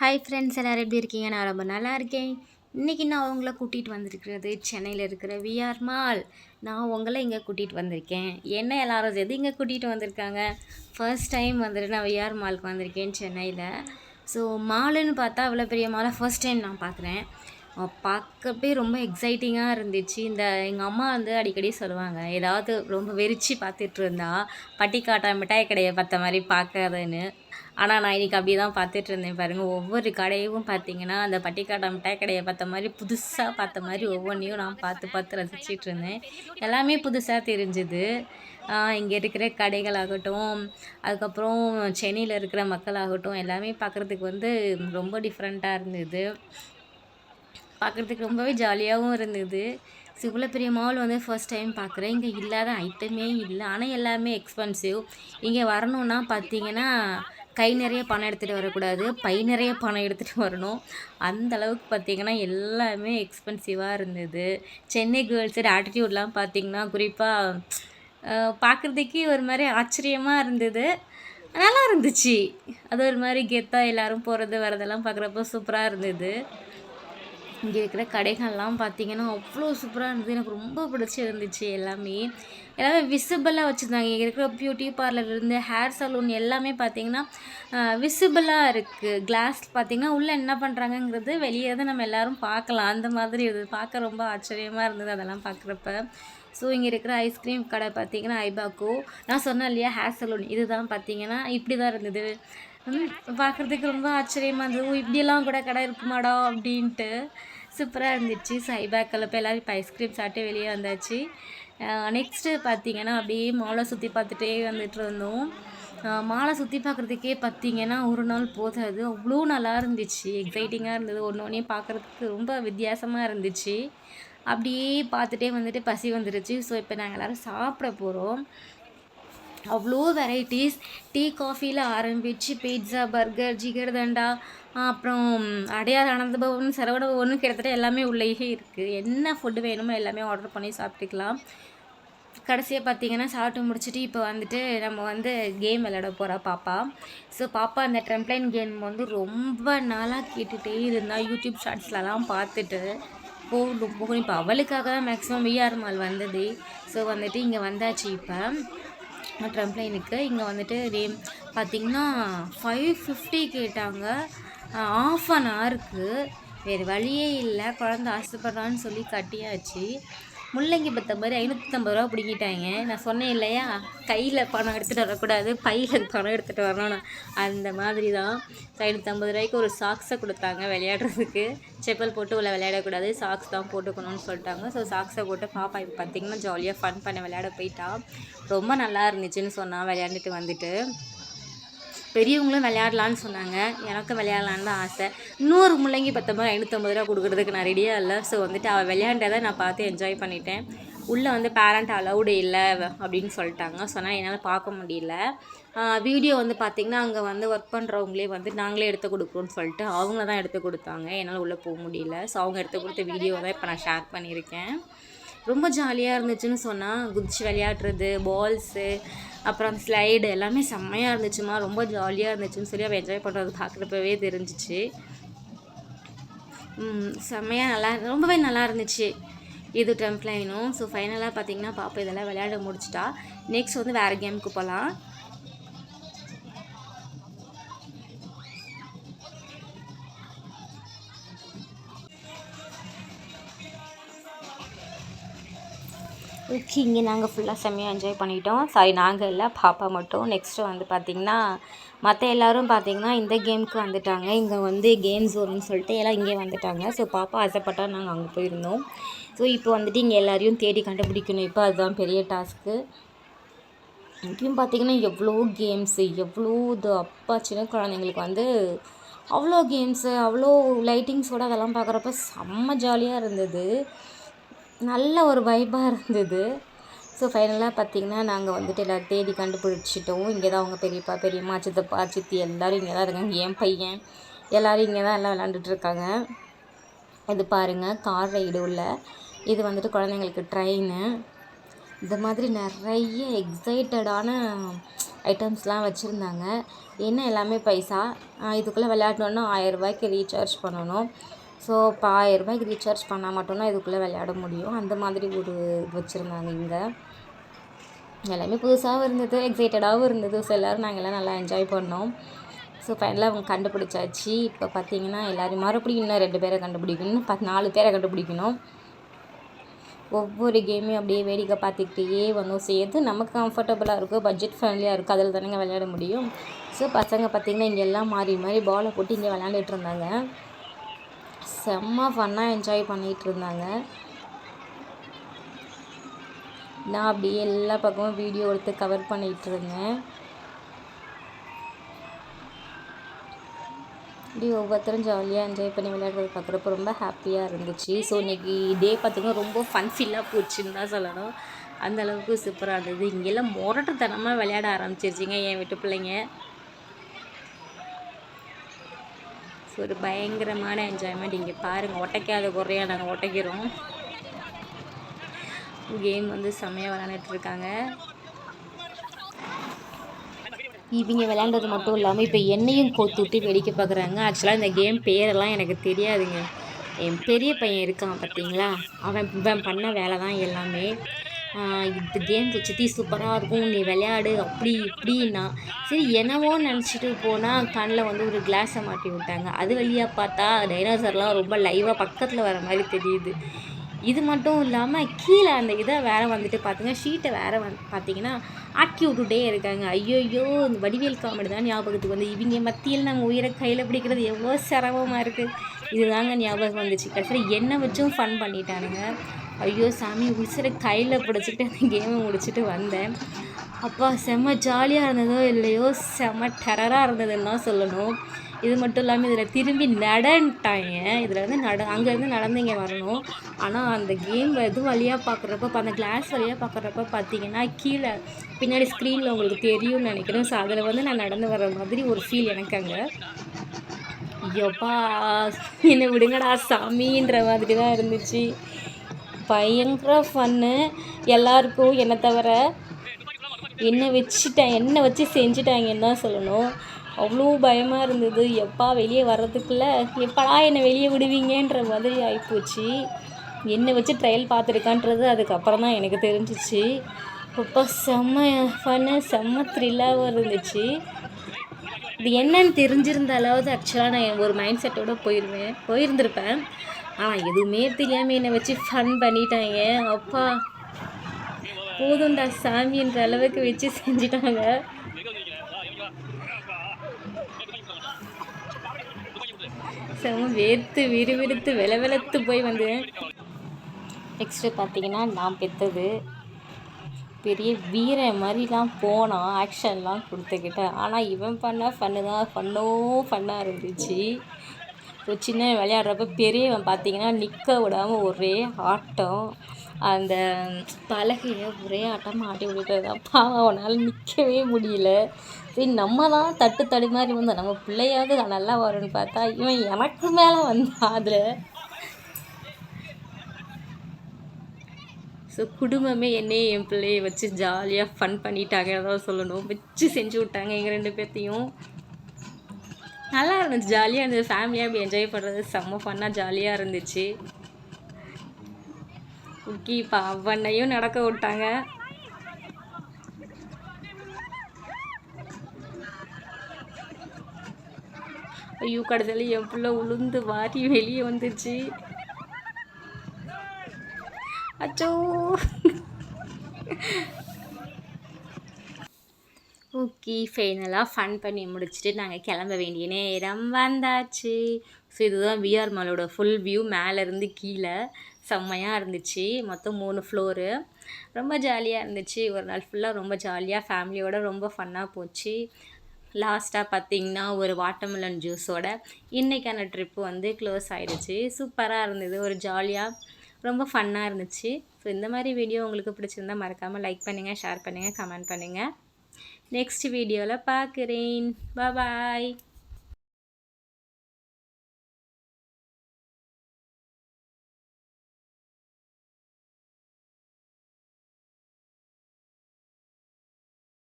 Hi friends எல்லோரும் எப்படி இருக்கீங்க? நான் ரொம்ப நல்லா இருக்கேன். இன்றைக்கி நான் அவங்கள கூட்டிகிட்டு வந்திருக்கிறது சென்னையில் இருக்கிற விஆர் மால் நான் உங்களை இங்கே கூட்டிகிட்டு வந்திருக்கேன். என்ன எல்லாரும் சேர்த்து இங்கே கூட்டிகிட்டு வந்திருக்காங்க? ஃபர்ஸ்ட் டைம் வந்துட்டு நான் விஆர் மாலுக்கு வந்திருக்கேன் சென்னையில். ஸோ மாலுன்னு பார்த்தா அவ்வளோ பெரிய மாலை ஃபர்ஸ்ட் டைம் நான் பார்க்குறேன். பார்க்கவே ரொம்ப எக்ஸைட்டிங்காக இருந்துச்சு. இந்த எங்கள் அம்மா வந்து அடிக்கடி சொல்லுவாங்க ஏதாவது ரொம்ப வெறிச்சு பார்த்துட்டு இருந்தா பட்டிக்காட்டா மிட்டாய் கடையை பார்த்த மாதிரி பார்க்காதன்னு. ஆனால் நான் இன்றைக்கி அப்படி தான் பார்த்துட்டு இருந்தேன் பாருங்கள் ஒவ்வொரு கடையும் பார்த்தீங்கன்னா அந்த பட்டிக்காட்டா மிட்டாய் கடையை பார்த்த மாதிரி புதுசாக பார்த்த மாதிரி ஒவ்வொன்றையும் நான் பார்த்து பார்த்து ரசிச்சிட்டு இருந்தேன். எல்லாமே புதுசாக தெரிஞ்சுது. இங்கே இருக்கிற கடைகளாகட்டும் அதுக்கப்புறம் சென்னையில் இருக்கிற மக்களாகட்டும் எல்லாமே பார்க்குறதுக்கு வந்து ரொம்ப டிஃப்ரெண்ட்டாக இருந்தது. பார்க்குறதுக்கு ரொம்பவே ஜாலியாகவும் இருந்தது. சிவல பெரிய மால் வந்து ஃபர்ஸ்ட் டைம் பார்க்குறேன் இங்கே இல்லாத ஐட்டமே இல்லை. ஆனால் எல்லாமே எக்ஸ்பென்சிவ் இங்கே வரணுன்னா பார்த்தீங்கன்னா கை நிறைய பணம் எடுத்துகிட்டு வரக்கூடாது. பை நிறைய பணம் எடுத்துகிட்டு வரணும். அந்த அளவுக்கு பார்த்திங்கன்னா எல்லாமே எக்ஸ்பென்சிவாக இருந்தது. சென்னை கேர்ள்ஸோட ஆட்டிடியூட்லாம் பார்த்திங்கன்னா குறிப்பாக பார்க்குறதுக்கே ஒரு மாதிரி ஆச்சரியமாக இருந்தது. நல்லா இருந்துச்சு. அது ஒரு மாதிரி கெத்தாக எல்லோரும் போகிறது வரதெல்லாம் பார்க்குறப்போ சூப்பராக இருந்தது. இங்கே இருக்கிற கடைகள்லாம் பார்த்தீங்கன்னா அவ்வளோ சூப்பராக இருந்தது. எனக்கு ரொம்ப பிடிச்சிருந்துச்சு எல்லாமே. எல்லாமே விசிபிளாக வச்சுருந்தாங்க. இங்கே இருக்கிற பியூட்டி பார்லர்லேருந்து ஹேர் சலூன் எல்லாமே பார்த்தீங்கன்னா விசிபிளாக இருக்குது கிளாஸ் பார்த்திங்கன்னா உள்ளே என்ன பண்ணுறாங்கங்கிறது வெளியே தான் நம்ம எல்லோரும் பார்க்கலாம். அந்த மாதிரி இருந்தது பார்க்க ரொம்ப ஆச்சரியமாக இருந்தது அதெல்லாம் பார்க்குறப்ப. ஸோ இங்கே இருக்கிற ஐஸ்கிரீம் கடை பார்த்தீங்கன்னா ஐபாக்கோ நான் சொன்னேன் இல்லையா ஹேர் சலூன் இதுதான் பார்த்தீங்கன்னா இப்படி தான் இருந்தது. பார்க்குறதுக்கு ரொம்ப ஆச்சரியமாக இருந்தது. ஓ இப்படியெல்லாம் கூட கடை இருக்குமாடா? அப்படின்ட்டு சூப்பராக இருந்துச்சு. சைபேக்கில் போய் எல்லோரும் இப்போ ஐஸ்கிரீம் சாப்பிட்டு வெளியே வந்தாச்சு. நெக்ஸ்ட்டு பார்த்தீங்கன்னா அப்படியே மாலை சுற்றி பார்த்துட்டே வந்துட்டு இருந்தோம். மாலை சுற்றி பார்க்குறதுக்கே பார்த்தீங்கன்னா ஒரு நாள் போதாது அவ்வளோ நல்லா இருந்துச்சு. எக்ஸைட்டிங்காக இருந்தது. ஒன்று ஒன்றையும் பார்க்குறதுக்கு ரொம்ப வித்தியாசமாக இருந்துச்சு. அப்படியே பார்த்துட்டே வந்துட்டு பசி வந்துருச்சு. ஸோ இப்போ நாங்கள் எல்லோரும் சாப்பிட போகிறோம் அவ்வளோ வெரைட்டிஸ் டீ காஃபியில் ஆரம்பித்து பீட்ஸா பர்கர் ஜிகர் தண்டா அப்புறம் அடையார் அனந்தபவன் பவன் சரவண பவன் கிட்டத்தட்ட எல்லாமே உள்ளேயே இருக்குது என்ன ஃபுட்டு வேணுமோ எல்லாமே ஆர்டர் பண்ணி சாப்பிட்டுக்கலாம். கடைசியாக பார்த்தீங்கன்னா சாப்பிட்டு முடிச்சுட்டு இப்போ வந்துட்டு நம்ம வந்து கேம் விளையாட போகிறா பாப்பா. ஸோ பாப்பா அந்த ட்ரெம்ப்ளைன் கேம் வந்து ரொம்ப நாளாக கேட்டுகிட்டே இருந்தால் யூடியூப் ஷார்ட்ஸ்லலாம் பார்த்துட்டு போகணும் போகணும் இப்போ அவளுக்காக தான் மேக்ஸிமம் விஆர் மால் வந்தது. ஸோ வந்துட்டு இங்கே வந்தாச்சு இப்போ. ட்ரம்ப்ளைனுக்கு இங்கே வந்துட்டு ரே பார்த்திங்கன்னா ஃபைவ் ஃபிஃப்டி கேட்டாங்க. ஆஃப் அன் ஹவருக்கு வேறு வழியே இல்லை. குழந்த ஆசைப்பட்றான்னு சொல்லி கட்டியாச்சு. முள்ளங்கி பத்த மாதிரி ஐநூற்றம்பது ரூபா பிடிக்கிட்டாங்க. நான் சொன்னேன் இல்லையா? கையில் பணம் எடுத்துகிட்டு வரக்கூடாது. பையில் பணம் எடுத்துகிட்டு வரணும் அந்த மாதிரி தான் ஐநூற்றம்பது ரூபாய்க்கு ஒரு சாக்ஸை கொடுத்தாங்க விளையாடுறதுக்கு. செப்பல் போட்டு உள்ள விளையாடக்கூடாது. சாக்ஸ் தான் போட்டுக்கணும்னு சொல்லிட்டாங்க. ஸோ சாக்ஸை போட்டு பாப்பா இப்போ பார்த்திங்கன்னா ஜாலியாக ஃபன் பண்ண விளையாட போயிட்டா. ரொம்ப நல்லா இருந்துச்சுன்னு சொன்னால் விளையாண்டுட்டு வந்துட்டு. பெரியவங்களும் விளையாடலான்னு சொன்னாங்க. எனக்கும் விளையாடலான்னு தான் ஆசை. இன்னொரு முள்ளங்கி பத்தொம்பது ஐநூற்றம்பது ரூபா கொடுக்குறதுக்கு நான் ரெடியாக இல்லை. ஸோ வந்துட்டு அவள் விளையாண்டதை நான் பார்த்து என்ஜாய் பண்ணிட்டேன். உள்ளே வந்து பேரண்ட் அலௌடு இல்லை அப்படின்னு சொல்லிட்டாங்க. சொன்னால் என்னால் பார்க்க முடியல. வீடியோ வந்து பார்த்திங்கன்னா அங்கே வந்து ஒர்க் பண்ணுறவங்களே வந்து நாங்களே எடுத்து கொடுக்குறோன்னு சொல்லிட்டு அவங்க தான் எடுத்து கொடுத்தாங்க. என்னால் உள்ளே போக முடியல. ஸோ அவங்க எடுத்து கொடுத்த வீடியோ தான் இப்போ நான் ஷேர் பண்ணியிருக்கேன். ரொம்ப ஜாலியாக இருந்துச்சுன்னு சொன்னால் குதிச்சு விளையாடுறது பால்ஸு அப்புறம் ஸ்லைடு எல்லாமே செம்மையாக இருந்துச்சுமா ரொம்ப ஜாலியாக இருந்துச்சுன்னு சொல்லி அவள் என்ஜாய் பண்ணுறது பார்க்குறப்பவே தெரிஞ்சிச்சு. செம்மையாக நல்லா ரொம்பவே நல்லா இருந்துச்சு. இது டெம்ப்ளைனும் ஸோ ஃபைனலாக பார்த்தீங்கன்னா பாப்பா இதெல்லாம் விளையாட முடிச்சிட்டா. நெக்ஸ்ட் வந்து வேறு கேமுக்கு போகலாம் ஓகே இங்கே நாங்கள் ஃபுல்லாக செம்மையாக என்ஜாய் பண்ணிட்டோம். சாரி நாங்கள் இல்லை பாப்பா மட்டும். நெக்ஸ்ட்டு வந்து பார்த்திங்கன்னா மற்ற எல்லோரும் பார்த்திங்கன்னா இந்த கேமுக்கு வந்துட்டாங்க. இங்கே வந்து கேம் ஜோன்னு சொல்லிட்டு எல்லாம் இங்கே வந்துட்டாங்க. ஸோ பாப்பா ஆசைப்பட்டால் நாங்கள் அங்கே போயிருந்தோம். ஸோ இப்போ வந்துட்டு இங்கே எல்லாரையும் தேடி கண்டுபிடிக்கணும். இப்போ அதுதான் பெரிய டாஸ்க்கு இப்பயும் பார்த்திங்கன்னா எவ்வளோ கேம்ஸு எவ்வளோ இது அப்பா சின்ன குழந்தைங்களுக்கு வந்து அவ்வளோ கேம்ஸு அவ்வளோ லைட்டிங்ஸோடு அதெல்லாம் பார்க்குறப்ப செம்ம ஜாலியாக இருந்தது. நல்ல ஒரு வைபாக இருந்தது. ஸோ ஃபைனலாக பார்த்திங்கன்னா நாங்கள் வந்துட்டு எல்லோரும் தேடி கண்டுபிடிச்சிட்டோம். இங்கே தான் அவங்க பெரியப்பா பெரியம்மா சித்தப்பா சித்தி எல்லோரும் இங்கே தான் இருக்காங்க. என் பையன் எல்லோரும் இங்கே தான் எல்லாம் விளாண்டுட்ருக்காங்க இது பாருங்கள் கார் ரைடு உள்ள. இது வந்துட்டு குழந்தைங்களுக்கு ட்ரெயினு இந்த மாதிரி நிறைய எக்ஸைட்டடான ஐட்டம்ஸ்லாம் வச்சுருந்தாங்க. என்ன எல்லாமே பைசா? இதுக்குள்ளே விளையாடணுன்னா ரூபாய்க்கு ரீசார்ஜ் பண்ணணும். ஸோ இப்போ ஆயரூபாய்க்கு ரீசார்ஜ் பண்ணால் மட்டும்தான் இதுக்குள்ளே விளையாட முடியும். அந்த மாதிரி ஒரு இது வச்சுருந்தாங்க இங்கே எல்லாமே புதுசாகவும் இருந்தது எக்ஸைட்டடாகவும் இருந்தது. ஸோ எல்லோரும் நாங்கள் எல்லாம் நல்லா என்ஜாய் பண்ணோம். ஸோ ஃபைனலாக அவங்க கண்டுபிடிச்சாச்சு. இப்போ பார்த்தீங்கன்னா எல்லோரும் மறுபடியும் இன்னும் ரெண்டு பேரை கண்டுபிடிக்கணும் பத்து நாலு பேரை கண்டுபிடிக்கணும். ஒவ்வொரு கேமையும் அப்படியே வேடிக்கை பார்த்துக்கிட்டே வந்தோம். சேர்த்து நமக்கு கம்ஃபர்டபுளாக இருக்கும் பட்ஜெட் ஃப்ரெண்ட்லியாக இருக்கும் அதில் தானேங்க விளையாட முடியும். ஸோ பசங்க பார்த்திங்கன்னா இங்கே எல்லாம் மாறி மாறி பாலை போட்டு இங்கே விளையாண்டுட்டு இருந்தாங்க. செம்ம ஃபன்னாக என்ஜாய் பண்ணிகிட்டு இருந்தாங்க நான் அப்படியே எல்லா பக்கமும் வீடியோ எடுத்து கவர் பண்ணிகிட்டு இருந்தேன் இப்படி ஒவ்வொருத்தரும் ஜாலியாக என்ஜாய் பண்ணி விளையாடுறது பார்க்குறப்ப ரொம்ப ஹாப்பியாக இருந்துச்சு. ஸோ இன்றைக்கி டே பார்த்திங்கன்னா ரொம்ப ஃபன் ஃபீலாக போச்சுன்னு தான் சொல்லணும். அந்த அளவுக்கு சூப்பராக இருந்தது. இங்கெல்லாம் முரட்டுத்தனமாக விளையாட ஆரம்பிச்சிருச்சிங்க என் வீட்டு பிள்ளைங்க ஸோ ஒரு பயங்கரமான என்ஜாய்மெண்ட் இங்கே பாருங்கள் ஒட்டைக்காத குறையாக நாங்கள் ஒட்டைக்கிறோம். கேம் வந்து செம்மையாக விளாண்டுட்ருக்காங்க இவங்க விளாண்டது மட்டும் இல்லாமல் இப்போ என்னையும் கோத்து விட்டு வெடிக்க பார்க்குறாங்க ஆக்சுவலாக இந்த கேம் பேரெல்லாம் எனக்கு தெரியாதுங்க. என் பெரிய பையன் இருக்கான் பார்த்தீங்களா அவன் இவன் பண்ண வேலை தான் எல்லாமே. இந்த கேம் வச்சுத்தி சூப்பராக இருக்கும். நீ விளையாடு. அப்படி இப்படின்னா. சரி என்னவோ நினச்சிட்டு போனால் கண்ணில் வந்து ஒரு கிளாஸை மாட்டி விட்டாங்க. அது வழியாக பார்த்தா டைனோசர்லாம் ரொம்ப லைவாக பக்கத்தில் வர மாதிரி தெரியுது. இது மட்டும் இல்லாமல் கீழே அந்த இதை வேறு வந்துட்டு பார்த்துங்க ஷீட்டை வேறு வந்து பார்த்தீங்கன்னா ஆக்கி விட்டுட்டே இருக்காங்க. ஐயோயோ இந்த வடிவேல் காமெடி தான் ஞாபகத்துக்கு வந்து இவங்க மத்தியில் நம்ம உயிரை கையில் பிடிக்கிறது எவ்வளோ சிரமமாக இருக்குது இதுதாங்க ஞாபகம் வந்துச்சு. கடைசியில் என்ன வச்சும் ஃபன் பண்ணிட்டானுங்க. ஐயோ சாமி உசிரை கையில் பிடிச்சிட்டு அந்த கேமை முடிச்சுட்டு வந்தேன். அப்பா செம்ம ஜாலியாக இருந்ததோ இல்லையோ செம்ம டெரராக இருந்ததுன்னு தான் சொல்லணும். இது மட்டும் இல்லாமல் இதில் திரும்பி நடன்ட்டாங்க. இதில் வந்து நட அங்கேருந்து நடந்து இங்கே வரணும். ஆனால் அந்த கேம் இது வழியாக பார்க்குறப்ப அந்த கிளாஸ் வழியாக பார்க்குறப்ப பார்த்தீங்கன்னா கீழே பின்னாடி ஸ்க்ரீனில் உங்களுக்கு தெரியும்னு நினைக்கிறேன். ஸோ அதில் வந்து நான் நடந்து வர மாதிரி ஒரு ஃபீல் எனக்கு அங்கே. ஐயோப்பா என்னை விடுங்கடா சாமின்ற மாதிரி தான் இருந்துச்சு. பயங்கர ஃபன்னு. எல்லாருக்கும் என்னை தவிர என்னை வச்சுட்டேன் என்னை வச்சு செஞ்சுட்டாங்கன்னு தான் சொல்லணும். அவ்வளோ பயமாக இருந்தது. எப்பா வெளியே வர்றதுக்குள்ளே எப்படா என்னை வெளியே விடுவீங்கன்ற மாதிரி ஆகிப்போச்சு என்னை வச்சு ட்ரையல் பார்த்துருக்கான்றது அதுக்கப்புறம் தான் எனக்கு தெரிஞ்சிச்சு. அப்பா செம்ம ஃபன்னு செம்ம த்ரில்லாகவும் இருந்துச்சு. இது என்னன்னு தெரிஞ்சிருந்தாலாவது ஆக்சுவலாக நான் ஒரு மைண்ட் செட்டோடு போயிடுவேன் போயிருந்திருப்பேன். ஆனால் எதுவுமே தெரியாமல் என்னை வச்சு ஃபன் பண்ணிட்டாங்க. அப்பா போதும்டா சாமின்ற அளவுக்கு வச்சு செஞ்சிட்டாங்க. செம வேர்த்து விறுவிறுத்து வில வெளுத்து போய் வந்து. நெக்ஸ்ட்டு பார்த்தீங்கன்னா நான் பெற்றது பெரிய வீரன் மாதிரிலாம் போனான் ஆக்ஷன்லாம் கொடுத்துக்கிட்டேன். ஆனால் இவன் பண்ண ஃபன்னு தான் ஃபன்னோ ஃபன்னாக இருந்துச்சு. ஒரு சின்ன விளையாடுறப்ப பெரியவன் பார்த்தீங்கன்னா நிற்க விடாமல் ஒரே ஆட்டம். அந்த பலகையை ஒரே ஆட்டமாக ஆட்டி விட்டுட்டு தான் பாவம் அவனால் நிற்கவே முடியல. சரி நம்ம தான் தட்டு தடு மாதிரி வந்தோம். நம்ம பிள்ளையாவது நல்லா வரும்னு பார்த்தா இவன் எனக்கு மேலே வந்தான் அதில். ஸோ குடும்பமே என்னையே என் பிள்ளையை வச்சு ஜாலியாக ஃபன் பண்ணிட்டாங்க தான் சொல்லணும். வச்சு செஞ்சு விட்டாங்க எங்கள் ரெண்டு பேர்த்தையும். நல்லா இருந்துச்சு. ஜாலியாக இருந்துச்சு ஃபேமிலியாக அப்படி என்ஜாய் பண்ணுறது செம்ம ஃபன்னாக ஜாலியாக இருந்துச்சு. ஓகே இப்போ அவனையும் நடக்க விட்டாங்க. ஐயோ கடைசியில் என் பிள்ளை உளுந்து வாரி வெளியே வந்துருச்சு அச்சோ. தூக்கி ஃபைனலாக ஃபன் பண்ணி முடிச்சுட்டு நாங்கள் கிளம்ப வேண்டிய நேரம் வந்தாச்சு. ஸோ இதுதான் விஆர் மாலோட ஃபுல் வியூ மேலேருந்து கீழே செம்மையாக இருந்துச்சு. மொத்தம் மூணு ஃப்ளோரு ரொம்ப ஜாலியாக இருந்துச்சு. ஒரு நாள் ஃபுல்லாக ரொம்ப ஜாலியாக ஃபேமிலியோடு ரொம்ப ஃபன்னாக போச்சு. லாஸ்ட்டாக பார்த்திங்கன்னா ஒரு வாட்டர்மெலன் ஜூஸோட இன்றைக்கான ட்ரிப்பு வந்து க்ளோஸ் ஆகிடுச்சு சூப்பராக இருந்தது. ஒரு ஜாலியாக ரொம்ப ஃபன்னாக இருந்துச்சு. ஸோ இந்த மாதிரி வீடியோ உங்களுக்கு பிடிச்சிருந்தா மறக்காமல் லைக் பண்ணுங்கள் ஷேர் பண்ணுங்கள் கமெண்ட் பண்ணுங்கள் நெக்ஸ்ட் வீடியோவில் பார்க்குறேன் பாய்